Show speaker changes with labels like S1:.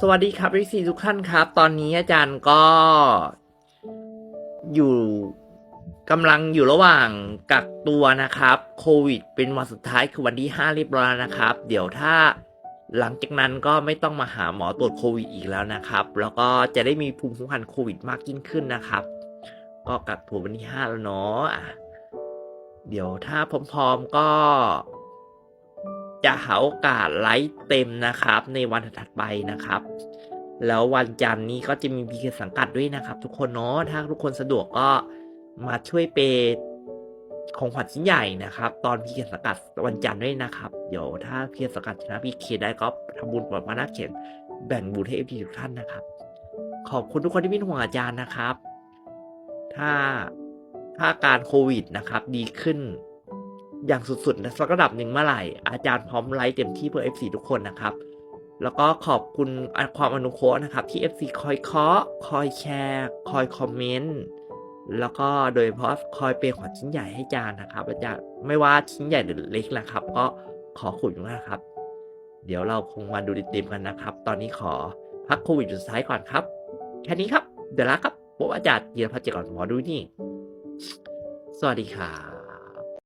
S1: สวัสดีครับวิซีทุกท่านครับ ตอนนี้อาจารย์ก็อยู่กำลังอยู่ระหว่างกักตัวนะครับ โควิด เป็นวันสุดท้ายคือวันที่ห้าเรียบร้อยแล้วนะครับ เดี๋ยวถ้าหลังจากนั้นก็ไม่ต้องมาหาหมอตรวจโควิดอีกแล้วนะครับ แล้วก็จะได้มีภูมิคุ้มกันโควิดมากยิ่งขึ้นนะครับ ก็กักตัววันที่ห้าแล้วเนาะเดี๋ยวถ้าพร้อมๆก็ จะหาโอกาสไลฟ์เต็มนะครับ ในวันถัดไปนะครับ แล้ววันจันทร์นี้ก็จะมีพีเคสังกัดด้วยนะครับ ทุกคนเนาะถ้าทุกคนสะดวกก็มาช่วยเปย์ของขวัญชิ้นใหญ่นะครับ ตอนพีเคสังกัดวันจันทร์ด้วยนะครับ เดี๋ยวถ้าพีเคสังกัดชนะพีเคได้ก็ทำบุญกวดมานาเขียนแบ่งบุญให้เอฟทีทุกท่านนะครับ ขอบคุณทุกคนที่เป็นห่วงอาจารย์นะครับ ถ้าถ้าการโควิดนะครับ ดีขึ้น อย่างสุดๆสักระดับหนึ่งเมื่อไหร่ อาจารย์พร้อมไลฟ์เต็มที่เพื่อ FC ทุกคนนะครับ แล้วก็ขอบคุณความอนุเคราะห์นะครับ ที่ FC คอยเคาะคอยแชร์ คอยคอมเมนต์แล้วก็โดยเฉพาะคอยเป็นขวัญชิ้นใหญ่ให้อาจารย์นะครับ อาจารย์ไม่ว่าชิ้นใหญ่หรือเล็กนะครับ ก็ขอขอบคุณมากครับ เดี๋ยวเราคงมาดูเต็มๆกันนะครับ ตอนนี้ขอพักโควิดจุดสุดท้ายก่อนครับ แค่นี้ครับ เดี๋ยวลาครับผมอาจารย์ยีรพัฒน์เจก่อนหมอดูนี่ สวัสดีครับ